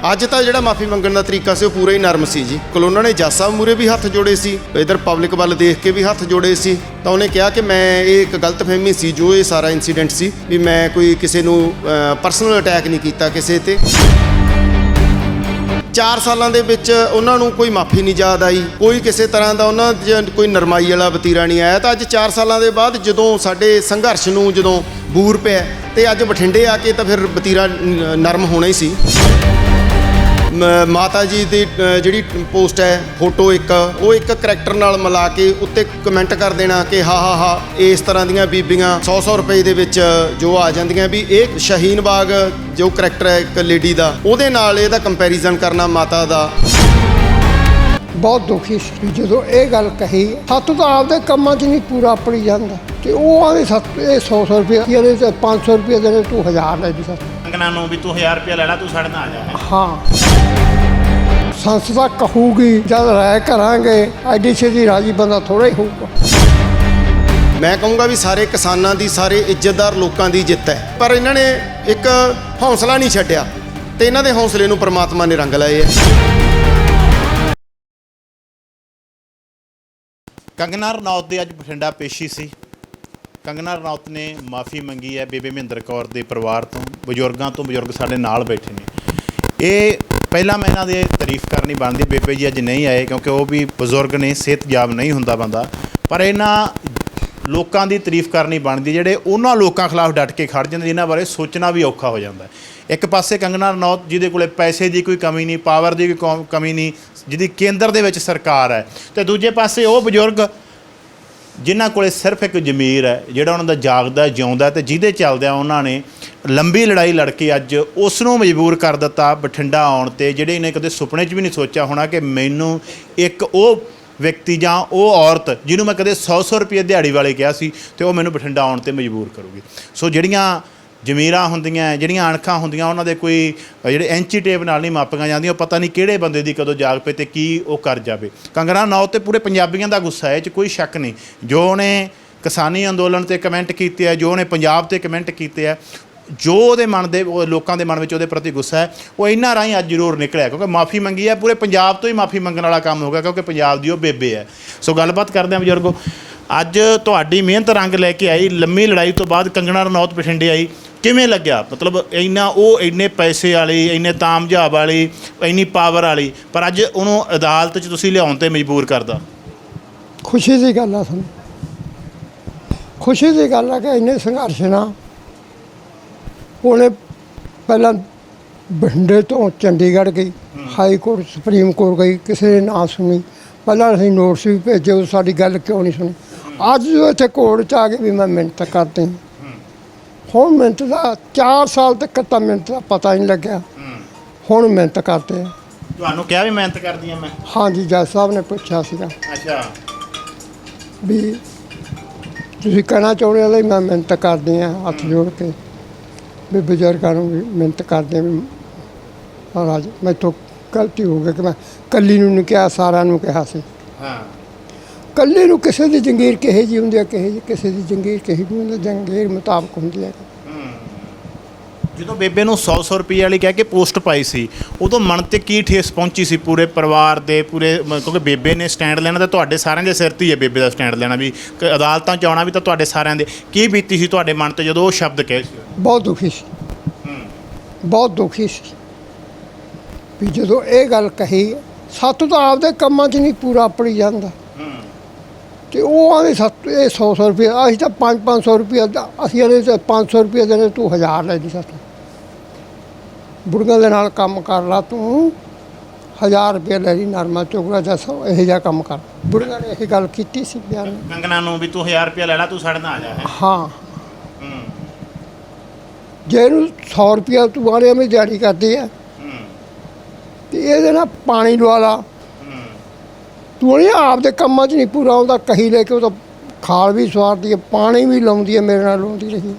ਅੱਜ ਤਾਂ ਜਿਹੜਾ ਮਾਫੀ ਮੰਗਣ ਦਾ ਤਰੀਕਾ ਸੀ ਉਹ ਪੂਰਾ ਹੀ ਨਰਮ ਸੀ ਜੀ। ਕਲੋਨਾ ਨੇ ਜੱਜ ਸਾਹਿਬ ਮੂਰੇ ਵੀ ਹੱਥ ਜੋੜੇ ਸੀ, ਇਧਰ ਪਬਲਿਕ ਵੱਲ ਦੇਖ ਕੇ ਵੀ ਹੱਥ ਜੋੜੇ ਸੀ। ਤਾਂ ਉਹਨੇ ਕਿਹਾ ਕਿ ਮੈਂ ਇਹ ਇੱਕ ਗਲਤਫਹਿਮੀ ਸੀ, ਜੋ ਇਹ ਸਾਰਾ ਇਨਸੀਡੈਂਟ ਸੀ, ਵੀ ਮੈਂ ਕੋਈ ਕਿਸੇ ਨੂੰ ਪਰਸਨਲ ਅਟੈਕ ਨਹੀਂ ਕੀਤਾ ਕਿਸੇ ਤੇ। 4 ਸਾਲਾਂ ਦੇ ਵਿੱਚ ਉਹਨਾਂ ਨੂੰ ਕੋਈ ਮਾਫੀ ਨਹੀਂ ਯਾਦ ਆਈ, ਕੋਈ ਕਿਸੇ ਤਰ੍ਹਾਂ ਦਾ ਉਹਨਾਂ 'ਚ ਕੋਈ ਨਰਮਾਈ ਵਾਲਾ ਵਤੀਰਾ ਨਹੀਂ ਆਇਆ। ਤਾਂ ਅੱਜ 4 ਸਾਲਾਂ ਦੇ ਬਾਅਦ ਜਦੋਂ ਸਾਡੇ ਸੰਘਰਸ਼ ਨੂੰ ਜਦੋਂ ਬੂਰ ਪਿਆ, ਤੇ ਅੱਜ ਬਠਿੰਡੇ ਆ ਕੇ ਤਾਂ ਫਿਰ ਵਤੀਰਾ ਨਰਮ ਹੋਣਾ ਹੀ ਸੀ। ਮਾਤਾ ਜੀ ਦੀ ਜਿਹੜੀ ਪੋਸਟ ਹੈ, ਫੋਟੋ ਇੱਕ, ਉਹ ਇੱਕ ਕਰੈਕਟਰ ਨਾਲ ਮਿਲਾ ਕੇ ਉੱਤੇ ਕਮੈਂਟ ਕਰ ਦੇਣਾ ਕਿ ਹਾ ਹਾ ਹਾ, ਇਸ ਤਰ੍ਹਾਂ ਦੀਆਂ ਬੀਬੀਆਂ 100-100 ਰੁਪਏ ਦੇ ਵਿੱਚ ਜੋ ਆ ਜਾਂਦੀਆਂ ਵੀ ਇਹ ਸ਼ਹੀਨ ਬਾਗ ਜੋ ਕਰੈਕਟਰ ਹੈ ਇੱਕ ਲੇਡੀ ਦਾ, ਉਹਦੇ ਨਾਲ ਇਹਦਾ ਕੰਪੈਰੀਜ਼ਨ ਕਰਨਾ ਮਾਤਾ ਦਾ। ਬਹੁਤ ਦੁਖੀ ਸੀ ਜਦੋਂ ਇਹ ਗੱਲ ਕਹੀ ਸੱਤ ਤਾਂ ਆਪਦੇ ਕੰਮਾਂ 'ਚ ਨਹੀਂ ਪੂਰਾ ਪੜੀ ਜਾਂਦਾ। ਤੇ ਉਹ ਆਦੇ ਸੱਤ ਇਹ 100 100 ਰੁਪਏ ਇਹਦੇ ਤੇ 500 ਰੁਪਏ ਦੇ ਤੂੰ 1000 ਲੈ ਦੀ ਸੱਤ। ਅੰਗਨਾ ਨੂੰ ਵੀ ਤੂੰ 1000 ਰੁਪਇਆ ਲੈ ਲੈ ਤੂੰ ਸਾਡੇ ਨਾਲ ਆ ਜਾ। ਹਾਂ। ਸੰਸਥਾ ਕਹੂਗੀ ਜਦ ਰਾਇ ਕਰਾਂਗੇ ਐਡੀ ਛੇਤੀ ਰਾਜੀ ਬੰਦਾ ਥੋੜਾ ਹੀ ਹੋਊਗਾ। ਮੈਂ ਕਹੂੰਗਾ ਵੀ ਸਾਰੇ ਕਿਸਾਨਾਂ ਦੀ ਸਾਰੇ ਇੱਜ਼ਤਦਾਰ ਲੋਕਾਂ ਦੀ ਜਿੱਤ ਹੈ। ਪਰ ਇਹਨਾਂ ਨੇ ਇੱਕ ਹੌਸਲਾ ਨਹੀਂ ਛੱਡਿਆ। ਤੇ ਇਹਨਾਂ ਦੇ ਹੌਸਲੇ ਨੂੰ ਪ੍ਰਮਾਤਮਾ ਨੇ ਰੰਗ ਲਾਏ ਹੈ। ਕੰਗਨਾ ਰਣੌਤ ਦੀ ਅੱਜ ਬਠਿੰਡਾ ਪੇਸ਼ੀ ਸੀ। ਕੰਗਨਾ ਰਣੌਤ ਨੇ ਮਾਫੀ ਮੰਗੀ ਹੈ ਬੇਬੇ ਮਹਿੰਦਰ ਕੌਰ ਦੇ ਪਰਿਵਾਰ ਤੋਂ, ਬਜ਼ੁਰਗਾਂ ਤੋਂ, ਬਜ਼ੁਰਗ ਸਾਡੇ ਨਾਲ ਬੈਠੇ ਨੇ। ਇਹ ਪਹਿਲਾਂ ਮੈਂ ਇਹਨਾਂ ਦੇ ਤਾਰੀਫ ਕਰਨੀ ਬਣਦੀ, ਬੇਬੇ ਜੀ ਅੱਜ ਨਹੀਂ ਆਏ ਕਿਉਂਕਿ ਉਹ ਵੀ ਬਜ਼ੁਰਗ ਨੇ ਸਿਹਤਯਾਬ ਨਹੀਂ ਹੁੰਦਾ ਬੰਦਾ। ਪਰ ਇਹਨਾਂ ਲੋਕਾਂ ਦੀ ਤਾਰੀਫ ਕਰਨੀ ਬਣਦੀ, ਜਿਹੜੇ ਉਹਨਾਂ ਲੋਕਾਂ ਖਿਲਾਫ ਡਟ ਕੇ ਖੜ ਜਾਂਦੇ, ਜਿਨ੍ਹਾਂ ਬਾਰੇ ਸੋਚਣਾ ਵੀ ਔਖਾ ਹੋ ਜਾਂਦਾ। ਇੱਕ ਪਾਸੇ ਕੰਗਨਾ ਰਣੌਤ ਜਿਹਦੇ ਕੋਲੇ ਪੈਸੇ ਦੀ ਕੋਈ ਕਮੀ ਨਹੀਂ, ਪਾਵਰ ਦੀ ਕੋਈ ਕੌਮ- ਕਮੀ ਨਹੀਂ ਜਿਹਦੀ ਕੇਂਦਰ ਦੇ ਵਿੱਚ ਸਰਕਾਰ ਹੈ। ਤੇ ਦੂਜੇ ਪਾਸੇ ਉਹ ਬਜ਼ੁਰਗ ਜਿਨ੍ਹਾਂ ਕੋਲੇ ਸਿਰਫ ਇੱਕ ਜ਼ਮੀਰ ਹੈ, ਜਿਹੜਾ ਉਹਨਾਂ ਦਾ ਜਾਗਦਾ, ਜਿਉਂਦਾ ਤੇ ਜਿਹਦੇ ਚੱਲਦਿਆਂ ਉਹਨਾਂ ਨੇ ਲੰਬੀ ਲੜਾਈ ਲੜ ਕੇ ਅੱਜ ਉਸ ਨੂੰ ਮਜਬੂਰ ਕਰ ਦਿੱਤਾ, ਬਠਿੰਡਾ ਆਉਣ ਤੇ, ਜਿਹੜੇ ਇਹਨੇ ਕਦੇ ਸੁਪਨੇ 'ਚ ਵੀ ਨਹੀਂ ਸੋਚਿਆ ਹੋਣਾ ਕਿ ਮੈਨੂੰ ਇੱਕ ਉਹ ਵਿਅਕਤੀ ਜਾਂ ਉਹ ਔਰਤ, ਜਿਹਨੂੰ ਮੈਂ ਕਦੇ 100-100 ਰੁਪਏ ਦਿਹਾੜੀ ਵਾਲੇ ਕਿਹਾ ਸੀ, ਤੇ ਉਹ ਮੈਨੂੰ ਬਠਿੰਡਾ ਆਉਣ ਤੇ ਮਜਬੂਰ ਕਰੂਗੀ। ਸੋ ਜਿਹੜੀਆਂ ਜ਼ਮੀਰਾਂ ਹੁੰਦੀਆਂ, ਜਿਹੜੀਆਂ ਅਣਖਾਂ ਹੁੰਦੀਆਂ, ਉਹਨਾਂ ਦੇ ਕੋਈ ਜਿਹੜੇ ਐਂਚੀ ਟੇਪ ਨਾਲ ਨਹੀਂ ਮਾਪੀਆਂ ਜਾਂਦੀਆਂ, ਉਹ ਪਤਾ ਨਹੀਂ ਕਿਹੜੇ ਬੰਦੇ ਦੀ ਕਦੋਂ ਜਾਗ ਪਏ ਤੇ ਕੀ ਉਹ ਕਰ ਜਾਵੇ। ਕੰਗਨਾ ਨੌ ਤੇ ਪੂਰੇ ਪੰਜਾਬੀਆਂ ਦਾ ਗੁੱਸਾ ਹੈ, ਇਹ 'ਚ ਕੋਈ ਸ਼ੱਕ ਨਹੀਂ। ਜੋ ਉਹਨੇ ਕਿਸਾਨੀ ਅੰਦੋਲਨ ਤੇ ਕਮੈਂਟ ਕੀਤੇ ਆ, ਜੋ ਉਹਨੇ ਪੰਜਾਬ ਤੇ ਕਮੈਂਟ ਕੀਤੇ ਆ, ਜੋ ਉਹਦੇ ਮਨ ਦੇ ਲੋਕਾਂ ਦੇ ਮਨ ਵਿੱਚ ਉਹਦੇ ਪ੍ਰਤੀ ਗੁੱਸਾ ਹੈ, ਉਹ ਇਹਨਾਂ ਰਾਹੀਂ ਅੱਜ ਜ਼ਰੂਰ ਨਿਕਲਿਆ, ਕਿਉਂਕਿ ਮਾਫੀ ਮੰਗੀ ਹੈ ਪੂਰੇ ਪੰਜਾਬ ਤੋਂ ਹੀ ਮਾਫੀ ਮੰਗਣ ਵਾਲਾ ਕੰਮ ਹੋ ਗਿਆ, ਕਿਉਂਕਿ ਪੰਜਾਬ ਦੀ ਉਹ ਬੇਬੇ ਹੈ। ਸੋ ਗੱਲਬਾਤ ਕਰਦੇ ਹਾਂ ਬਜ਼ੁਰਗੋ, ਅੱਜ ਤੁਹਾਡੀ ਮਿਹਨਤ ਰੰਗ ਲੈ ਕੇ ਆਈ, ਲੰਮੀ ਲੜਾਈ ਤੋਂ ਬਾਅਦ ਕੰਗਣਾ ਰਣੌਤ ਬਠਿੰਡੇ ਆਈ ਕਿਵੇਂ ਲੱਗਿਆ? ਮਤਲਬ ਇੰਨਾ ਉਹ ਇੰਨੇ ਪੈਸੇ ਵਾਲੀ ਇੰਨੇ ਤਾਮਝਾਬ ਵਾਲੀ ਇੰਨੀ ਪਾਵਰ ਵਾਲੀ ਪਰ ਅੱਜ ਉਹਨੂੰ ਅਦਾਲਤ 'ਚ ਤੁਸੀਂ ਲਿਆਉਣ ਤੇ ਮਜਬੂਰ ਕਰਦਾ। ਖੁਸ਼ੀ ਦੀ ਗੱਲ ਆ ਸਾਨੂੰ। ਖੁਸ਼ੀ ਦੀ ਗੱਲ ਆ ਕਿ ਇੰਨੇ ਸੰਘਰਸ਼ ਨਾਲ ਉਹਨੇ ਪਹਿਲਾਂ ਬਠਿੰਡੇ ਤੋਂ ਚੰਡੀਗੜ੍ਹ ਗਈ ਹਾਈ ਕੋਰਟ ਸੁਪਰੀਮ ਕੋਰਟ ਗਈ ਕਿਸੇ ਨੇ ਨਾ ਸੁਣੀ। ਪਹਿਲਾਂ ਅਸੀਂ ਨੋਟਿਸ ਵੀ ਭੇਜੇ ਉਹ ਸਾਡੀ ਗੱਲ ਕਿਉਂ ਨਹੀਂ ਸੁਣੀ? ਅੱਜ ਜੋ ਇੱਥੇ ਕੋਰਟ ਚ ਆ ਕੇ ਵੀ ਮੈਂ ਮਿਹਨਤ ਕਰਦੀ ਹਾਂ। ਹੁਣ ਮਿਹਨਤ ਦਾ 4 ਸਾਲ ਤੱਕ ਤਾਂ ਮਿਹਨਤ ਦਾ ਪਤਾ ਹੀ ਨਹੀਂ ਲੱਗਿਆ। ਹੁਣ ਮਿਹਨਤ ਕਰਦੇ ਆ। ਤੁਹਾਨੂੰ ਕਿਹਾ ਵੀ ਮਿਹਨਤ ਕਰਦੀ ਆ ਮੈਂ? ਹਾਂਜੀ ਜੱਜ ਸਾਹਿਬ ਨੇ ਪੁੱਛਿਆ ਸੀਗਾ। ਅੱਛਾ। ਵੀ ਤੁਸੀਂ ਕਹਿਣਾ ਚਾਹੁੰਦੇ ਹੋ ਲਈ ਮੈਂ ਮਿਹਨਤ ਕਰਦੀ ਆ ਹੱਥ ਜੋੜ ਕੇ। ਵੀ ਬਜ਼ੁਰਗਾਂ ਨੂੰ ਵੀ ਮਿਹਨਤ ਕਰਦੇ ਵੀ ਮਹਾਰਾਜ ਮੈਥੋਂ ਗਲਤੀ ਹੋ ਗਈ ਕਿ ਮੈਂ ਕੱਲੀ ਨੂੰ ਨਹੀਂ ਕਿਹਾ ਸਾਰਿਆਂ ਨੂੰ ਕਿਹਾ ਸੀ। ਹਾਂ। ਕੱਲੀ ਨੂੰ ਕਿਸੇ ਦੀ ਜੰਗੀਰ ਕਿਹੇ ਜੀ ਹੁੰਦੀ ਹੈ ਕਿਹੇ ਜੀ ਕਿਸੇ ਦੀ ਜੰਗੀਰ ਕਿਹੇ ਜੀ ਹੁੰਦੀ ਜੰਗੀਰ ਮੁਤਾਬਕ ਹੁੰਦੀ ਹੈ। ਜਦੋਂ ਬੇਬੇ ਨੂੰ 100-100 ਰੁਪਏ ਵਾਲੀ ਕਹਿ ਕੇ ਪੋਸਟ ਪਾਈ ਸੀ ਉਦੋਂ ਮਨ ਤੇ ਕੀ ਠੇਸ ਪਹੁੰਚੀ ਸੀ ਪੂਰੇ ਪਰਿਵਾਰ ਦੇ ਪੂਰੇ ਮ- ਕਿਉਂਕਿ ਬੇਬੇ ਨੇ ਸਟੈਂਡ ਲੈਣਾ ਤਾਂ ਤੁਹਾਡੇ ਸਾਰਿਆਂ ਦੇ ਸਿਰ ਤੇ ਹੀ ਹੈ ਬੇਬੇ ਦਾ ਸਟੈਂਡ ਲੈਣਾ ਵੀ। ਕਿ ਅਦਾਲਤਾਂ ਚ ਆਉਣਾ ਵੀ ਤਾਂ ਤੁਹਾਡੇ ਸਾਰਿਆਂ ਦੇ। ਕੀ ਬੀਤੀ ਸੀ ਤੁਹਾਡੇ ਮਨ ਤੇ ਜਦੋਂ ਉਹ ਸ਼ਬਦ ਕਹੇ ਸੀ? ਬਹੁਤ ਦੁਖੀ ਸੀ। ਬਹੁਤ ਦੁਖੀ ਸੀ। ਵੀ ਜਦੋਂ ਇਹ ਗੱਲ ਕਹੀ ਸੱਤ ਤਾਂ ਆਪਦੇ ਕੰਮਾਂ 'ਚ ਨਹੀਂ ਪੂਰਾ ਪੜੀ ਜਾਂਦਾ। ਤੇ ਉਹ ਆਦੇ ਸੱਤ ਇਹ 100 100 ਰੁਪਏ ਅਸੀਂ ਤਾਂ 5 500 ਰੁਪਏ ਅਸੀਂ ਇਹਦੇ ਤੇ 500 ਰੁਪਏ ਦੇ ਤੂੰ 1000 ਲੈ ਦੀ ਸੱਤ। ਬੁੜੀਆਂ ਦੇ ਨਾਲ ਕੰਮ ਕਰ ਲਾ ਤੂੰ 1000 ਰੁਪਏ ਲੈ ਲਈ ਨਰਮਾ ਚੋਕੜਾ ਜਾਂ ਸੌ ਇਹੋ ਜਿਹਾ ਕੰਮ ਕਰ। ਬੁੜੀਆਂ ਨੇ ਇਹ ਗੱਲ ਕੀਤੀ ਸੀ ਬਿਆਨ ਕੰਗਨਾ ਨੂੰ ਵੀ ਤੂੰ 1000 ਰੁਪਏ ਲੈ ਲੈ ਤੂੰ ਸਾਡੇ ਨਾਲ ਆ ਜਾ ਹਾਂ। ਜੇ ਇਹਨੂੰ 100 ਰੁਪਿਆ ਤੂੰ ਆਰੇ ਮੈਂ ਦਿਹਾੜੀ ਕਰਦੀ ਹੈ। ਤੇ ਇਹਦੇ ਨਾਲ ਪਾਣੀ ਲਵਾ ਲਾ। ਤੂੰ ਨਹੀਂ ਆਪਦੇ ਕੰਮਾਂ 'ਚ ਨਹੀਂ ਪੂਰਾ ਆਉਂਦਾ ਕਹੀ ਲੈ ਕੇ ਉਹ ਤਾਂ ਖਾਲ ਵੀ ਸਵਾਰਦੀ ਹੈ ਪਾਣੀ ਵੀ ਲਾਉਂਦੀ ਹੈ ਮੇਰੇ ਨਾਲ ਲਾਉਂਦੀ ਰਹੀ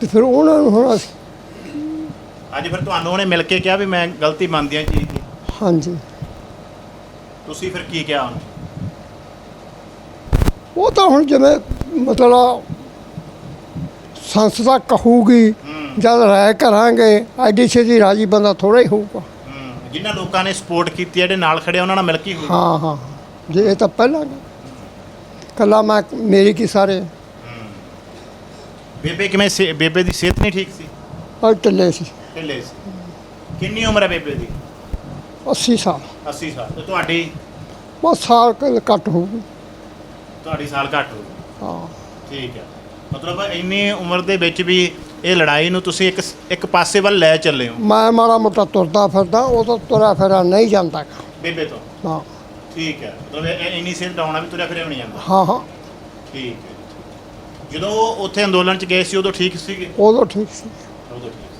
ਤੇ ਫਿਰ ਉਹਨਾਂ ਨੂੰ ਹੁਣ ਅਸੀਂ ਅੱਜ ਫਿਰ ਤੁਹਾਨੂੰ ਉਹਨੇ ਮਿਲ ਕੇ ਕਿਹਾ ਵੀ ਮੈਂ ਗਲਤੀ ਮੰਨਦੀ ਹਾਂ ਚੀਜ਼ ਦੀ। ਹਾਂਜੀ। ਤੁਸੀਂ ਫਿਰ ਕੀ ਕਿਹਾ ਉਹਨੂੰ? ਉਹ ਤਾਂ ਹੁਣ ਜਿਵੇਂ ਮਤਲਬ ਸੰਸਥਾ ਕਹੂਗੀ ਜਦ ਰਾਇ ਕਰਾਂਗੇ ਐਡੀ ਛੇਤੀ ਰਾਜੀ ਬੰਦਾ ਥੋੜਾ ਹੀ ਹੋਊਗਾ। ਜਿਨ੍ਹਾਂ ਲੋਕਾਂ ਨੇ ਸਪੋਰਟ ਕੀਤੀ ਹੈ ਜਿਹੜੇ ਨਾਲ ਖੜੇ ਆ, ਉਹਨਾਂ ਨਾਲ ਮਿਲ ਕੇ ਹੀ ਹੋਈ ਹਾਂ ਹਾਂ। ਜੇ ਇਹ ਤਾਂ ਪਹਿਲਾਂ ਕੱਲਾ ਮੈਂ ਮੇਰੀ ਕੀ ਸਾਰੇ? ਬੇਬੇ ਕਿਵੇਂ ਸੇ- ਬੇਬੇ ਦੀ ਸਿਹਤ ਨਹੀਂ ਠੀਕ ਸੀ? ਔਰ ਟੱਲੇ ਸੀ। ਢਿੱਲੇ ਸੀ। ਕਿੰਨੀ ਉਮਰ ਹੈ ਬੇਬੇ ਦੀ? 80 ਸਾਲ। 80 ਸਾਲ। ਤੇ ਤੁਹਾਡੀ? ਬਸ ਸਾਲ ਕੁ ਘੱਟ ਹੋਊਗੀ। ਤੁਹਾਡੀ ਸਾਲ ਘੱਟ ਹੋ ਹਾਂ। ਠੀਕ ਹੈ। ਮਤਲਬ ਇੰਨੀ ਉਮਰ ਦੇ ਵਿੱਚ ਵੀ ਇਹ ਲੜਾਈ ਨੂੰ ਤੁਸੀਂ ਇੱਕ ਇੱਕ ਪਾਸੇ ਵੱਲ ਲੈ ਚੱਲੇ ਹੋ। ਮੈਂ ਮਾੜਾ ਮੋਟਾ ਤੁਰਦਾ ਫਿਰਦਾ ਉਹ ਤਾਂ ਤੁਰਿਆ ਫਿਰਿਆ ਨਹੀਂ ਜਾਂਦਾ। ਗਾ। ਬੇਬੇ ਤੋਂ? ਹਾਂ। ਠੀਕ ਹੈ। ਮਤਲਬ ਇਹ- ਇੰਨੀ ਸਿਹਤ ਡਾਉਣ ਵੀ ਤੁਰਿਆ ਫਿਰਿਆ ਵੀ ਨਹੀਂ ਜਾਂਦਾ। ਹਾਂ ਹਾਂ। ਠੀਕ ਹੈ। ਜਦੋਂ ਉਹ ਉੱਥੇ ਅੰਦੋਲਨ ਚ ਗਏ ਸੀ ਉਦੋਂ ਠੀਕ ਸੀਗੇ? ਉਦੋਂ ਠੀਕ ਸੀ। ਉਦੋਂ ਠੀਕ ਸੀ।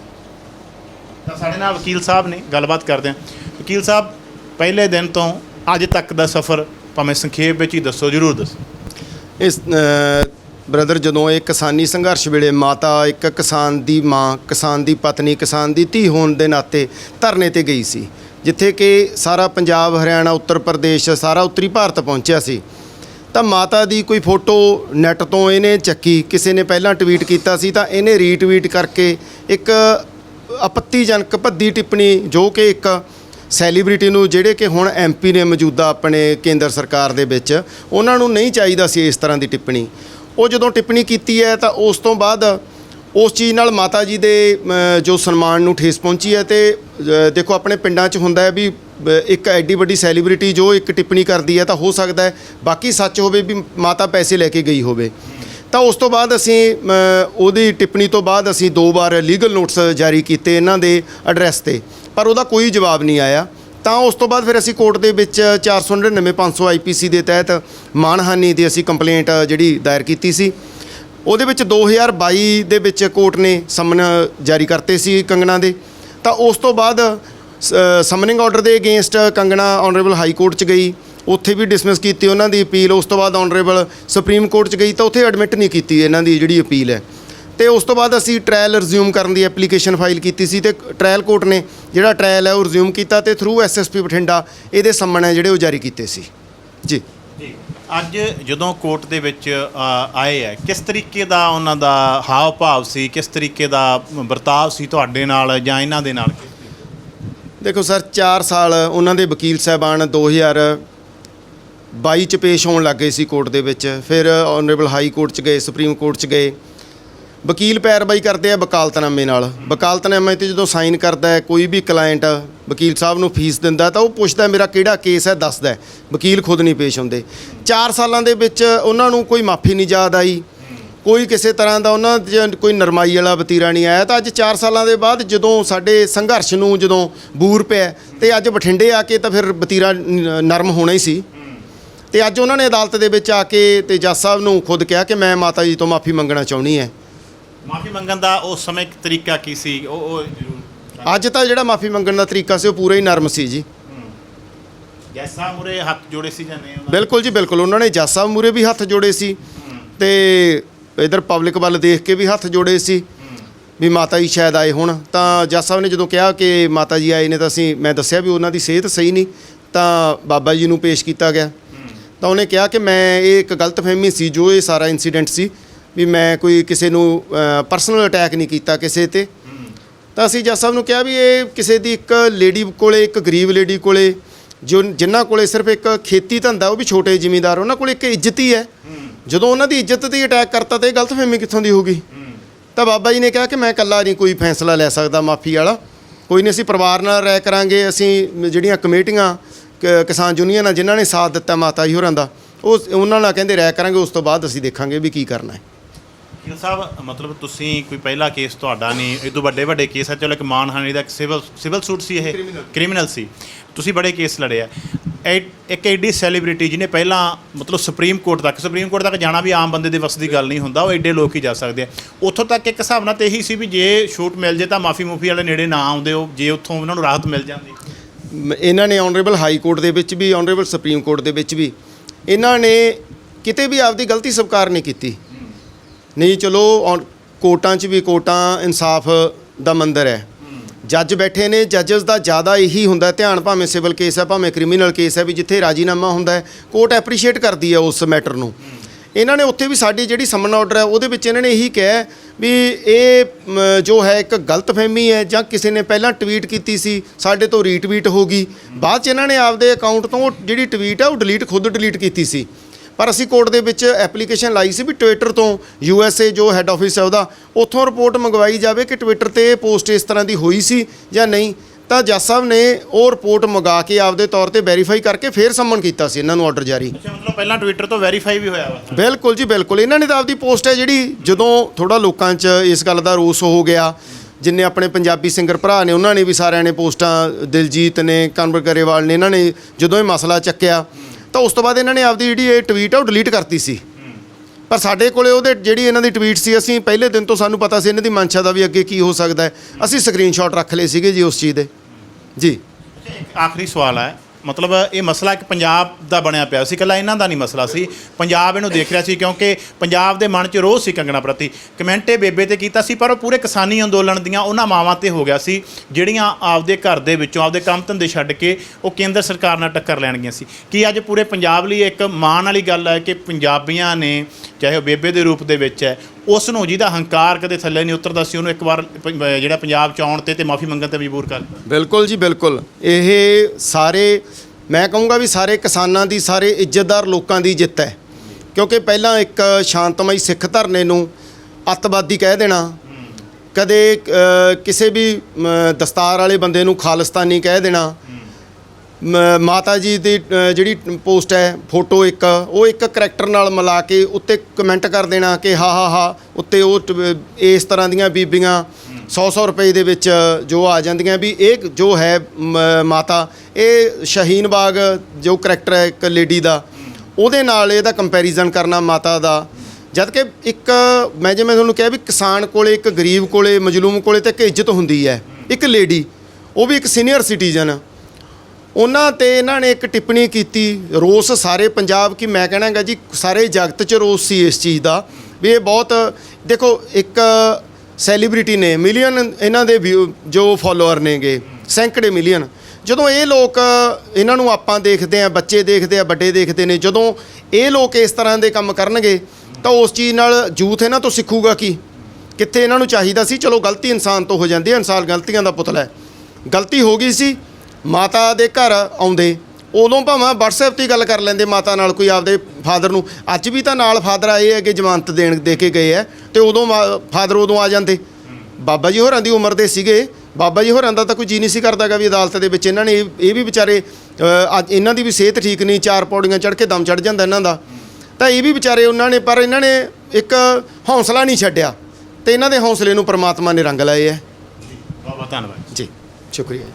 ਤਾਂ ਸਾਡੇ ਨਾਲ ਵਕੀਲ ਸਾਹਿਬ ਨੇ ਗੱਲਬਾਤ ਕਰਦੇ ਹਾਂ। ਵਕੀਲ ਸਾਹਿਬ ਪਹਿਲੇ ਦਿਨ ਤੋਂ ਅੱਜ ਤੱਕ ਦਾ ਸਫ਼ਰ ਭਾਵੇਂ ਸੰਖੇਪ ਵਿੱਚ ਹੀ ਦੱਸੋ ਜਰੂਰ ਦੱਸੋ। ਇਸ ਬ੍ਰਦਰ, ਜਦੋਂ ਇਹ ਕਿਸਾਨੀ ਸੰਘਰਸ਼ ਵੇਲੇ ਮਾਤਾ ਇੱਕ ਕਿਸਾਨ ਦੀ ਮਾਂ, ਕਿਸਾਨ ਦੀ ਪਤਨੀ, ਕਿਸਾਨ ਦੀ ਧੀ ਹੋਣ ਦੇ ਨਾਤੇ ਧਰਨੇ ਤੇ ਗਈ ਸੀ, ਜਿੱਥੇ ਕਿ ਸਾਰਾ ਪੰਜਾਬ, ਹਰਿਆਣਾ, ਉੱਤਰ ਪ੍ਰਦੇਸ਼, ਸਾਰਾ ਉੱਤਰੀ ਭਾਰਤ ਪਹੁੰਚਿਆ ਸੀ। ਤਾਂ ਮਾਤਾ ਦੀ ਕੋਈ ਫੋਟੋ ਨੈੱਟ ਤੋਂ ਇਹਨੇ ਚੱਕੀ, ਕਿਸੇ ਨੇ ਪਹਿਲਾਂ ਟਵੀਟ ਕੀਤਾ ਸੀ, ਤਾਂ ਇਹਨੇ ਰੀਟਵੀਟ ਕਰਕੇ ਇੱਕ ਆਪੱਤੀਜਨਕ ਭੱਦੀ ਟਿੱਪਣੀ, ਜੋ ਕਿ ਇੱਕ ਸੈਲੀਬ੍ਰਿਟੀ ਨੂੰ ਜਿਹੜੇ ਕਿ ਹੁਣ ਐਮਪੀ ਨੇ ਮੌਜੂਦਾ ਆਪਣੇ ਕੇਂਦਰ ਸਰਕਾਰ ਦੇ ਵਿੱਚ, ਉਹਨਾਂ ਨੂੰ ਨਹੀਂ ਚਾਹੀਦਾ ਸੀ ਇਸ ਤਰ੍ਹਾਂ ਦੀ ਟਿੱਪਣੀ। ਉਹ ਜਦੋਂ ਟਿੱਪਣੀ ਕੀਤੀ ਹੈ ਤਾਂ ਉਸ ਤੋਂ ਬਾਅਦ ਉਸ ਚੀਜ਼ ਨਾਲ ਮਾਤਾ ਜੀ ਦੇ ਜੋ ਸਨਮਾਨ ਨੂੰ ਠੇਸ ਪਹੁੰਚੀ ਹੈ ਤੇ ਦੇਖੋ ਆਪਣੇ ਪਿੰਡਾਂ 'ਚ ਹੁੰਦਾ ਹੈ ਵੀ ਇੱਕ ਐਡੀ ਵੱਡੀ ਸੈਲੀਬ੍ਰਿਟੀ ਜੋ ਇੱਕ ਟਿੱਪਣੀ ਕਰਦੀ ਹੈ ਤਾਂ ਹੋ ਸਕਦਾ ਹੈ ਬਾਕੀ ਸੱਚ ਹੋਵੇ ਵੀ ਮਾਤਾ ਪੈਸੇ ਲੈ ਕੇ ਗਈ ਹੋਵੇ। ਤਾਂ ਉਸ ਤੋਂ ਬਾਅਦ ਅਸੀਂ ਉਹਦੀ ਟਿੱਪਣੀ ਤੋਂ ਬਾਅਦ ਅਸੀਂ ਦੋ ਵਾਰ ਲੀਗਲ ਨੋਟਿਸ ਜਾਰੀ ਕੀਤੇ ਇਹਨਾਂ ਦੇ ਐਡਰੈਸ ਤੇ, ਪਰ ਉਹਦਾ ਕੋਈ ਜਵਾਬ ਨਹੀਂ ਆਇਆ। ਤਾਂ ਉਸ ਤੋਂ ਬਾਅਦ ਫਿਰ ਅਸੀਂ ਕੋਰਟ ਦੇ ਵਿੱਚ 499 500 ਆਈਪੀਸੀ ਦੇ ਤਹਿਤ ਮਾਨਹਾਨੀ ਦੀ ਅਸੀਂ ਕੰਪਲੇਂਟ ਜਿਹੜੀ ਦਾਇਰ ਕੀਤੀ ਸੀ। ਉਹਦੇ ਵਿੱਚ 2022 ਦੇ ਵਿੱਚ ਕੋਰਟ ਨੇ ਸਮਨ ਜਾਰੀ ਕਰਤੇ ਸੀ ਕੰਗਣਾ ਦੇ। ਤਾਂ ਉਸ ਤੋਂ ਬਾਅਦ ਸਮਨਿੰਗ ਆਰਡਰ ਦੇ against Kangana honourable high court ਚ ਗਈ। ਉੱਥੇ ਵੀ ਡਿਸਮਿਸ ਕੀਤੀ ਉਹਨਾਂ ਦੀ ਅਪੀਲ। ਉਸ ਤੋਂ ਬਾਅਦ ਆਨਰੇਬਲ ਸੁਪਰੀਮ ਕੋਰਟ ਚ ਗਈ ਤਾਂ ਉੱਥੇ ਐਡਮਿਟ ਨਹੀਂ ਕੀਤੀ ਇਹਨਾਂ ਦੀ ਜਿਹੜੀ ਅਪੀਲ ਹੈ। ਤੇ ਉਸ ਤੋਂ ਬਾਅਦ ਅਸੀਂ ਟ੍ਰਾਇਲ ਰਿਜ਼ਿਊਮ ਕਰਨ ਦੀ ਐਪਲੀਕੇਸ਼ਨ ਫਾਈਲ ਕੀਤੀ ਸੀ ਤੇ ਟ੍ਰਾਇਲ ਕੋਰਟ ਨੇ ਜਿਹੜਾ ਟ੍ਰਾਇਲ ਹੈ ਉਹ ਰਿਜ਼ਿਊਮ ਕੀਤਾ ਤੇ ਥਰੂ ਐਸਐਸਪੀ ਬਠਿੰਡਾ ਇਹਦੇ ਸੰਮਣ ਹੈ ਜਿਹੜੇ ਉਹ ਜਾਰੀ ਕੀਤੇ ਸੀ। ਜੀ। ਜੀ। ਅੱਜ ਜਦੋਂ ਕੋਰਟ ਦੇ ਵਿੱਚ ਆਏ ਹੈ ਕਿਸ ਤਰੀਕੇ ਦਾ ਉਹਨਾਂ ਦਾ ਹਾਵ ਭਾਵ ਸੀ ਕਿਸ ਤਰੀਕੇ ਦਾ ਵਰਤਾਵ ਸੀ ਤੁਹਾਡੇ ਨਾਲ ਜਾਂ ਇਹਨਾਂ ਦੇ ਨਾਲ? ਦੇਖੋ ਸਰ 4 ਸਾਲ ਉਹਨਾਂ ਦੇ ਵਕੀਲ ਸਾਹਿਬਾਨ 2022 ਚ ਪੇਸ਼ ਹੋਣ ਲੱਗ ਸੀ ਕੋਰਟ ਦੇ ਵਿੱਚ ਫਿਰ ਆਨਰੇਬਲ ਹਾਈ ਕੋਰਟ ਚ ਗਏ ਸੁਪਰੀਮ ਕੋਰਟ ਚ ਗਏ। ਵਕੀਲ ਪੈਰਵਾਈ ਕਰਦੇ ਆ ਵਕਾਲਤਨਾਮੇ ਨਾਲ। ਵਕਾਲਤਨਾਮੇ ਤੇ ਜਦੋਂ ਸਾਈਨ ਕਰਦਾ ਹੈ, ਕੋਈ ਵੀ ਕਲਾਇੰਟ ਵਕੀਲ ਸਾਹਿਬ ਨੂੰ ਫੀਸ ਦਿੰਦਾ ਤਾਂ ਉਹ ਪੁੱਛਦਾ ਮੇਰਾ ਕਿਹੜਾ ਕੇਸ ਹੈ? ਦੱਸਦਾ ਵਕੀਲ ਖੁਦ ਨਹੀਂ ਪੇਸ਼ ਹੁੰਦੇ। 4 ਸਾਲਾਂ ਦੇ ਵਿੱਚ ਉਹਨਾਂ ਨੂੰ ਕੋਈ ਮਾਫੀ ਨਹੀਂ ਯਾਦ ਆਈ। ਕੋਈ ਕਿਸੇ ਤਰ੍ਹਾਂ ਦਾ ਉਹਨਾਂ 'ਚ ਕੋਈ ਨਰਮਾਈ ਵਾਲਾ ਵਤੀਰਾ ਨਹੀਂ ਆਇਆ। ਤਾਂ ਅੱਜ 4 ਸਾਲਾਂ ਦੇ ਬਾਅਦ ਜਦੋਂ ਸਾਡੇ ਸੰਘਰਸ਼ ਨੂੰ ਜਦੋਂ ਬੂਰ ਪਿਆ ਤੇ ਅੱਜ ਬਠਿੰਡੇ ਆ ਕੇ ਤਾਂ ਫਿਰ ਵਤੀਰਾ ਨ- ਨਰਮ ਹੋਣਾ ਹੀ ਸੀ। ਤੇ ਅੱਜ ਉਹਨਾਂ ਨੇ ਅਦਾਲਤ ਦੇ ਵਿੱਚ ਆ ਕੇ ਤੇ ਜੱਜ ਸਾਹਿਬ ਨੂੰ ਖੁਦ ਕਿਹਾ ਕਿ ਮੈਂ ਮਾਤਾ ਜੀ ਤੋਂ ਮਾਫੀ ਮੰਗਣਾ ਚਾਹੁੰਦੀ ਹਾਂ। ਮਾਫੀ ਮੰਗਣ ਦਾ ਉਸ ਸਮੇਂ ਤਰੀਕਾ ਕੀ ਸੀ? ਉਹ ਉਹ ਜ਼ਰੂਰ ਅੱਜ ਤਾਂ ਜਿਹੜਾ ਮਾਫੀ ਮੰਗਣ ਦਾ ਤਰੀਕਾ ਸੀ ਉਹ ਪੂਰਾ ਹੀ ਨਰਮ ਸੀ ਜੀ। ਜੈਸਾ ਮੁਰੇ ਹੱਥ ਜੋੜੇ ਸੀ ਜਾਂਦੇ ਉਹਨਾਂ ਬਿਲਕੁਲ ਜੀ ਬਿਲਕੁਲ। ਉਹਨਾਂ ਨੇ ਜੱਜ ਸਾਹਿਬ ਮੂਰੇ ਵੀ ਹੱਥ ਜੋੜੇ ਸੀ ਤੇ ਇਧਰ ਪਬਲਿਕ ਵੱਲ ਦੇਖ ਕੇ ਵੀ ਹੱਥ ਜੋੜੇ ਸੀ ਵੀ ਮਾਤਾ ਜੀ ਸ਼ਾਇਦ ਆਏ ਹੁਣ। ਤਾਂ ਜੱਜ ਸਾਹਿਬ ਨੇ ਜਦੋਂ ਕਿਹਾ ਕਿ ਮਾਤਾ ਜੀ ਆਏ ਨੇ ਤਾਂ ਅਸੀਂ ਮੈਂ ਦੱਸਿਆ ਵੀ ਉਹਨਾਂ ਦੀ ਸਿਹਤ ਸਹੀ ਨਹੀਂ ਤਾਂ ਬਾਬਾ ਜੀ ਨੂੰ ਪੇਸ਼ ਕੀਤਾ ਗਿਆ। ਤਾਂ ਉਹਨੇ ਕਿਹਾ ਕਿ ਮੈਂ ਇਹ ਇੱਕ ਗਲਤਫਹਿਮੀ ਸੀ ਜੋ ਇਹ ਸਾਰਾ ਇਨਸੀਡੈਂਟ ਸੀ ਵੀ ਮੈਂ ਕੋਈ ਕਿਸੇ ਨੂੰ ਪਰਸਨਲ ਅਟੈਕ ਨਹੀਂ ਕੀਤਾ ਕਿਸੇ ਤੇ। ਤਾਂ ਅਸੀਂ ਜੱਜ ਸਾਹਿਬ ਨੂੰ ਕਿਹਾ ਵੀ ਇਹ ਕਿਸੇ ਦੀ ਇੱਕ ਲੇਡੀ ਕੋਲੇ, ਇੱਕ ਗਰੀਬ ਲੇਡੀ ਕੋਲੇ, ਜੋ ਜਿਨ੍ਹਾਂ ਕੋਲੇ ਸਿਰਫ ਇੱਕ ਖੇਤੀ ਧੰਦਾ, ਉਹ ਵੀ ਛੋਟੇ ਜ਼ਿਮੀਂਦਾਰ, ਉਹਨਾਂ ਕੋਲੇ ਇੱਕ ਇੱਜ਼ਤ ਹੀ ਹੈ। ਜਦੋਂ ਉਹਨਾਂ ਦੀ ਇੱਜ਼ਤ ਤੇ ਅਟੈਕ ਕਰਤਾ ਤੇ ਇਹ ਗਲਤਫਹਿਮੀ ਕਿੱਥੋਂ ਦੀ ਹੋਗੀ ਤਾਂ ਬਾਬਾ ਜੀ ਨੇ ਕਿਹਾ ਕਿ ਮੈਂ ਇਕੱਲਾ ਨਹੀਂ ਕੋਈ ਫੈਸਲਾ ਲੈ ਸਕਦਾ ਮਾਫੀ ਵਾਲਾ। ਕੋਈ ਨਹੀਂ, ਅਸੀਂ ਪਰਿਵਾਰ ਨਾਲ ਰਹਿ ਕਰਾਂਗੇ, ਅਸੀਂ ਜਿਹੜੀਆਂ ਕਮੇਟੀਆਂ, ਕ- ਕਿਸਾਨ ਯੂਨੀਅਨ ਆ ਜਿਨ੍ਹਾਂ ਨੇ ਸਾਥ ਦਿੱਤਾ ਮਾਤਾ ਜੀ ਹੋਰਾਂ ਦਾ, ਉਹ, ਉਹਨਾਂ ਨਾਲ ਕਹਿੰਦੇ ਰਹਿ ਕਰਾਂਗੇ, ਉਸ ਤੋਂ ਬਾਅਦ ਅਸੀਂ ਦੇਖਾਂਗੇ ਵੀ ਕੀ ਕਰਨਾ ਹੈ। ਗਿੱਲ ਸਾਹਿਬ ਮਤਲਬ ਤੁਸੀਂ ਕੋਈ ਪਹਿਲਾ ਕੇਸ ਤੁਹਾਡਾ ਨਹੀਂ ਇਹ ਤੋਂ ਵੱਡੇ ਵੱਡੇ ਕੇਸ ਹੈ ਚਲੋ ਇੱਕ ਮਾਨਹਾਨੀ ਦਾ ਇੱਕ ਸਿਵਲ ਸਿਵਲ ਸੂਟ ਸੀ ਇਹ ਕ੍ਰਿਮੀਨਲ ਸੀ। ਤੁਸੀਂ ਬੜੇ ਕੇਸ ਲੜੇ ਆ। ਇੱਕ ਐਡੀ ਸੈਲੀਬ੍ਰਿਟੀ ਜਿਹਨੇ ਪਹਿਲਾਂ ਮਤਲਬ ਸੁਪਰੀਮ ਕੋਰਟ ਤੱਕ ਸੁਪਰੀਮ ਕੋਰਟ ਤੱਕ ਜਾਣਾ ਵੀ ਆਮ ਬੰਦੇ ਦੇ ਵੱਸ ਦੀ ਗੱਲ ਨਹੀਂ ਹੁੰਦਾ ਉਹ ਐਡੇ ਲੋਕ ਹੀ ਜਾ ਸਕਦੇ ਆ। ਉੱਥੋਂ ਤੱਕ ਇੱਕ ਹਿਸਾਬ ਨਾਲ ਤੇ ਇਹੀ ਸੀ ਵੀ ਜੇ ਛੂਟ ਮਿਲ ਜੇ ਤਾਂ ਮਾਫੀ ਮੂਫੀ ਵਾਲੇ ਨੇੜੇ ਨਾ ਆਉਂਦੇ ਉਹ ਜੇ ਉੱਥੋਂ ਉਹਨਾਂ ਨੂੰ ਰਾਹਤ ਮਿਲ ਜਾਂਦੀ। ਇਹਨਾਂ ਨੇ ਆਨਰੇਬਲ ਹਾਈ ਕੋਰਟ ਦੇ ਵਿੱਚ ਵੀ ਆਨਰੇਬਲ ਸੁਪਰੀਮ ਕੋਰਟ ਦੇ ਵਿੱਚ ਵੀ ਇਹਨਾਂ ਨੇ ਕਿਤੇ ਵੀ ਆਪਦੀ ਗਲਤੀ ਸਵੀਕਾਰ ਨਹੀਂ ਕੀਤੀ। ਨਹੀਂ ਚਲੋ ਔਨ- ਕੋਰਟਾਂ 'ਚ ਵੀ ਕੋਰਟਾਂ ਇਨਸਾਫ ਦਾ ਮੰਦਰ ਹੈ। ਜੱਜ ਬੈਠੇ ਨੇ ਜੱਜਸ ਦਾ ਜ਼ਿਆਦਾ ਇਹੀ ਹੁੰਦਾ ਧਿਆਨ ਭਾਵੇਂ ਸਿਵਲ ਕੇਸ ਹੈ ਭਾਵੇਂ ਕ੍ਰਿਮੀਨਲ ਕੇਸ ਹੈ ਵੀ ਜਿੱਥੇ ਰਾਜੀਨਾਮਾ ਹੁੰਦਾ ਹੈ ਕੋਰਟ ਐਪਰੀਸ਼ੀਏਟ ਕਰਦੀ ਹੈ ਉਸ ਮੈਟਰ ਨੂੰ। ਇਹਨਾਂ ਨੇ ਉੱਥੇ ਵੀ ਸਾਡੀ ਜਿਹੜੀ ਸਮਨ ਆਰਡਰ ਹੈ ਉਹਦੇ ਵਿੱਚ ਇਹਨਾਂ ਨੇ ਇਹੀ ਕਿਹਾ ਹੈ ਵੀ ਇਹ ਮ, ਜੋ ਹੈ ਇੱਕ ਗਲਤਫਹਿਮੀ ਹੈ ਜਾਂ ਕਿਸੇ ਨੇ ਪਹਿਲਾਂ ਟਵੀਟ ਕੀਤੀ ਸੀ ਸਾਡੇ ਤੋਂ ਰੀਟਵੀਟ ਹੋ ਗਈ। ਬਾਅਦ ਚ ਇਹਨਾਂ ਨੇ ਆਪਦੇ ਅਕਾਊਂਟ ਤੋਂ ਉਹ ਜਿਹੜੀ ਟਵੀਟ ਹੈ ਉਹ ਡਿਲੀਟ ਖੁਦ ਡਿਲੀਟ ਕੀਤੀ ਸੀ। ਪਰ ਅਸੀਂ ਕੋਰਟ ਦੇ ਵਿੱਚ ਐਪਲੀਕੇਸ਼ਨ ਲਾਈ ਸੀ ਵੀ ਟਵਿੱਟਰ ਤੋਂ ਯੂ ਐਸ ਏ ਜੋ ਹੈੱਡ ਆਫਿਸ ਹੈ ਉਹਦਾ ਉੱਥੋਂ ਰਿਪੋਰਟ ਮੰਗਵਾਈ ਜਾਵੇ ਕਿ ਟਵਿੱਟਰ ਤੇ ਇਹ ਪੋਸਟ ਇਸ ਤਰ੍ਹਾਂ ਦੀ ਹੋਈ ਸੀ ਜਾਂ ਨਹੀਂ ਤਾਂ ਜੱਜ ਸਾਹਿਬ ਨੇ ਉਹ ਰਿਪੋਰਟ ਮੰਗਾ ਕੇ ਆਪਦੇ ਤੌਰ ਤੇ ਵੈਰੀਫਾਈ ਕਰਕੇ ਫੇਰ ਸੰਮਨ ਕੀਤਾ ਸੀ ਇਹਨਾਂ ਨੂੰ ਆਰਡਰ ਜਾਰੀ। ਅੱਛਾ ਮਤਲਬ ਪਹਿਲਾਂ ਟਵਿੱਟਰ ਤੋਂ ਵੈਰੀਫਾਈ ਵੀ ਹੋਇਆ ਵਾ। ਬਿਲਕੁਲ ਜੀ ਬਿਲਕੁਲ। ਇਹਨਾਂ ਨੇ ਤਾਂ ਆਪਦੀ ਪੋਸਟ ਹੈ ਜਿਹੜੀ ਜਦੋਂ ਥੋੜਾ ਲੋਕਾਂ 'ਚ ਇਸ ਗੱਲ ਦਾ ਰੋਸ ਹੋ ਗਿਆ ਜਿੰਨੇ ਆਪਣੇ ਪੰਜਾਬੀ ਸਿੰਗਰ ਭਰਾ ਨੇ ਉਹਨਾਂ ਨੇ ਵੀ ਸਾਰਿਆਂ ਨੇ ਪੋਸਟਾਂ ਦਿਲਜੀਤ ਨੇ ਕਨਵਰ ਗਰੇਵਾਲ ਨੇ ਇਹਨਾਂ ਨੇ ਜਦੋਂ ਇਹ ਮਸਲਾ ਚੱਕਿਆ ਤਾਂ ਉਸ ਤੋਂ ਬਾਅਦ ਇਹਨਾਂ ਨੇ ਆਪਦੀ ਜਿਹੜੀ ਇਹ ਟਵੀਟ ਆ ਉਹ ਡਿਲੀਟ ਕਰਤੀ ਸੀ। ਪਰ ਸਾਡੇ ਕੋਲੇ ਉਹਦੇ ਜਿਹੜੀ ਇਹਨਾਂ ਦੀ ਟਵੀਟ ਸੀ, ਅਸੀਂ ਪਹਿਲੇ ਦਿਨ ਤੋਂ ਸਾਨੂੰ ਪਤਾ ਸੀ ਇਹਨਾਂ ਦੀ ਮਨਸ਼ਾ ਦਾ ਵੀ ਅੱਗੇ ਕੀ ਹੋ ਸਕਦਾ ਹੈ। ਅਸੀਂ ਸਕਰੀਨਸ਼ਾਟ ਰੱਖ ਲਏ ਸੀਗੇ ਜੀ ਉਸ ਚੀਜ਼ ਦੇ। ਜੀ। ਆਖਰੀ ਸਵਾਲ ਹੈ ਮਤਲਬ ਇਹ ਮਸਲਾ ਇੱਕ ਪੰਜਾਬ ਦਾ ਬਣਿਆ ਪਿਆ ਸੀ, ਇਕੱਲਾ ਇਹਨਾਂ ਦਾ ਨਹੀਂ ਮਸਲਾ ਸੀ। ਪੰਜਾਬ ਇਹਨੂੰ ਦੇਖ ਰਿਹਾ ਸੀ ਕਿਉਂਕਿ ਪੰਜਾਬ ਦੇ ਮਨ 'ਚ ਰੋਹ ਸੀ ਕੰਗਣਾ ਪ੍ਰਤੀ। ਕਮੈਂਟੇ ਬੇਬੇ ਤੇ ਕੀਤਾ ਸੀ, ਪਰ ਉਹ ਪੂਰੇ ਕਿਸਾਨੀ ਅੰਦੋਲਨ ਦੀਆਂ ਉਹਨਾਂ ਮਾਵਾਂ ਤੇ ਹੋ ਗਿਆ ਸੀ, ਜਿਹੜੀਆਂ ਆਪਦੇ ਘਰ ਦੇ ਵਿੱਚੋਂ, ਆਪਦੇ ਕੰਮ ਧੰਦੇ ਛੱਡ ਕੇ ਉਹ ਕੇਂਦਰ ਸਰਕਾਰ ਨਾਲ ਟੱਕਰ ਲੈਣਗੀਆਂ ਸੀ। ਕੀ ਅੱਜ ਪੂਰੇ ਪੰਜਾਬ ਲਈ ਇੱਕ ਮਾਣ ਵਾਲੀ ਗੱਲ ਹੈ ਕਿ ਪੰਜਾਬੀਆਂ ਨੇ, ਚਾਹੇ ਉਹ ਬੇਬੇ ਦੇ ਰੂਪ ਦੇ ਵਿੱਚ ਹੈ ਉਸ ਨੂੰ ਜਿਹਦਾ ਹੰਕਾਰ ਕਦੇ ਥੱਲੇ ਨਹੀਂ ਉਤਰਦਾ ਸੀ ਉਹਨੂੰ ਇੱਕ ਵਾਰ ਪ- ਜਿਹੜਾ ਪੰਜਾਬ ਚ ਆਉਣ ਤੇ ਤੇ ਮਾਫੀ ਮੰਗਣ ਤੇ ਮਜਬੂਰ ਕਰ। ਬਿਲਕੁਲ ਜੀ ਬਿਲਕੁਲ। ਇਹ ਸਾਰੇ ਮੈਂ ਕਹੂੰਗਾ ਵੀ ਸਾਰੇ ਕਿਸਾਨਾਂ ਦੀ ਸਾਰੇ ਇੱਜ਼ਤਦਾਰ ਲੋਕਾਂ ਦੀ ਜਿੱਤ ਹੈ। ਕਿਉਂਕਿ ਪਹਿਲਾਂ ਇੱਕ ਸ਼ਾਂਤਮਈ ਸਿੱਖ ਧਰਨੇ ਨੂੰ ਅੱਤਵਾਦੀ ਕਹਿ ਦੇਣਾ। ਕਦੇ ਅ, ਕਿਸੇ ਵੀ ਮ, ਦਸਤਾਰ ਵਾਲੇ ਬੰਦੇ ਨੂੰ ਖਾਲਿਸਤਾਨੀ ਕਹਿ ਦੇਣਾ। ਮਾਤਾ ਜੀ ਦੀ ਜਿਹੜੀ ਪੋਸਟ ਹੈ, ਫੋਟੋ ਇੱਕ, ਉਹ ਇੱਕ ਕਰੈਕਟਰ ਨਾਲ ਮਿਲਾ ਕੇ ਉੱਤੇ ਕਮੈਂਟ ਕਰ ਦੇਣਾ ਕਿ ਹਾ ਹਾ ਹਾ, ਉੱਤੇ ਉਹ ਇਸ ਤਰ੍ਹਾਂ ਦੀਆਂ ਬੀਬੀਆਂ 100-100 ਰੁਪਏ ਦੇ ਵਿੱਚ ਜੋ ਆ ਜਾਂਦੀਆਂ ਵੀ ਇਹ ਜੋ ਹੈ ਮਾਤਾ, ਇਹ ਸ਼ਹੀਨ ਬਾਗ ਜੋ ਕਰੈਕਟਰ ਹੈ ਇੱਕ ਲੇਡੀ ਦਾ, ਉਹਦੇ ਨਾਲ ਇਹਦਾ ਕੰਪੈਰੀਜ਼ਨ ਕਰਨਾ ਮਾਤਾ ਦਾ। ਜਦ ਕਿ ਇੱਕ, ਮੈਂ ਜਿਵੇਂ ਤੁਹਾਨੂੰ ਕਿਹਾ ਵੀ ਕਿਸਾਨ ਕੋਲੇ, ਇੱਕ ਗਰੀਬ ਕੋਲੇ, ਮਜਲੂਮ ਕੋਲੇ ਤੇ ਇੱਕ ਇੱਜ਼ਤ ਹੁੰਦੀ ਹੈ, ਇੱਕ ਲੇਡੀ ਉਹ ਵੀ ਇੱਕ ਸੀਨੀਅਰ ਸਿਟੀਜ਼ਨ ਉਹਨਾਂ ਤੇ ਇਹਨਾਂ ਨੇ ਇੱਕ ਟਿੱਪਣੀ ਕੀਤੀ, ਰੋਸ ਸਾਰੇ ਪੰਜਾਬ ਕੀ ਮੈਂ ਕਹਿਣਾਗਾ ਜੀ, ਸਾਰੇ ਜਗਤ 'ਚ ਰੋਸ ਸੀ ਇਸ ਚੀਜ਼ ਦਾ, ਵੀ ਇਹ ਬਹੁਤ, ਦੇਖੋ ਇੱਕ ਸੈਲੀਬ੍ਰਿਟੀ ਨੇ, ਮਿਲੀਅਨ ਇਹਨਾਂ ਦੇ ਵਿਊ ਜੋ ਫਾਲੋਅਰ ਨੇਗੇ, ਸੈਂਕੜੇ ਮਿਲੀਅਨ, ਜਦੋਂ ਇਹ ਲੋਕ ਇਹਨਾਂ ਨੂੰ ਆਪਾਂ ਦੇਖਦੇ ਆ ਬੱਚੇ ਦੇਖਦੇ ਆ ਵੱਡੇ ਦੇਖਦੇ ਨੇ, ਜਦੋਂ ਇਹ ਲੋਕ ਇਸ ਤਰ੍ਹਾਂ ਦੇ ਕੰਮ ਕਰਨਗੇ, ਤਾਂ ਉਸ ਚੀਜ਼ ਨਾਲ ਯੂਥ ਇਹਨਾਂ ਤੋਂ ਸਿੱਖੂਗਾ ਕੀ? ਕਿੱਥੇ ਇਹਨਾਂ ਨੂੰ ਚਾਹੀਦਾ ਸੀ, ਚਲੋ ਗਲਤੀ ਇਨਸਾਨ ਤੋਂ ਹੋ ਜਾਂਦੀ ਹੈ, ਇਨਸਾਨ ਗਲਤੀਆਂ ਦਾ ਪੁਤਲਾ ਹੈ। ਗਲਤੀ ਹੋ ਗਈ ਸੀ ਮਾਤਾ ਦੇ ਘਰ ਆਉਂਦੇ ਉਦੋਂ ਭਾਵੇਂ WhatsApp ਤੇ ਹੀ ਗੱਲ ਕਰ ਲੈਂਦੇ ਮਾਤਾ ਨਾਲ ਕੋਈ ਆਪਦੇ ਫਾਦਰ ਨੂੰ। ਅੱਜ ਵੀ ਤਾਂ ਨਾਲ ਫਾਦਰ ਆਏ ਹੈਗੇ ਜ਼ਮਾਨਤ ਦੇਣ ਦੇ ਕੇ ਗਏ ਹੈ ਤੇ ਉਦੋਂ ਫਾਦਰ ਉਦੋਂ ਆ ਜਾਂਦੇ। ਬਾਬਾ ਜੀ ਹੋਰਾਂ ਦੀ ਉਮਰ ਦੇ ਸੀਗੇ ਬਾਬਾ ਜੀ ਹੋਰਾਂ ਦਾ ਤਾਂ ਕੋਈ ਜੀ ਨਹੀਂ ਸੀ ਕਰਦਾਗਾ ਵੀ ਅਦਾਲਤ ਦੇ ਵਿੱਚ ਇਹਨਾਂ ਨੇ ਇਹ ਵੀ ਵਿਚਾਰੇ ਅੱਜ ਇਹਨਾਂ ਦੀ ਵੀ ਸਿਹਤ ਠੀਕ ਨਹੀਂ ਚਾਰ ਪੌੜੀਆਂ ਚੜ੍ਹ ਕੇ ਦਮ ਚੜ੍ਹ ਜਾਂਦਾ ਇਹਨਾਂ ਦਾ। ਤਾਂ ਇਹ ਵੀ ਵਿਚਾਰੇ ਉਹਨਾਂ ਨੇ ਪਰ ਇਹਨਾਂ ਨੇ ਇੱਕ ਹੌਸਲਾ ਨਹੀਂ ਛੱਡਿਆ ਤੇ ਇਹਨਾਂ ਦੇ ਹੌਸਲੇ ਨੂੰ ਪ੍ਰਮਾਤਮਾ ਨੇ ਰੰਗ ਲਾਏ ਹੈ। ਬਹੁਤ ਬਹੁਤ ਧੰਨਵਾਦ ਜੀ। ਸ਼ੁਕਰੀਆ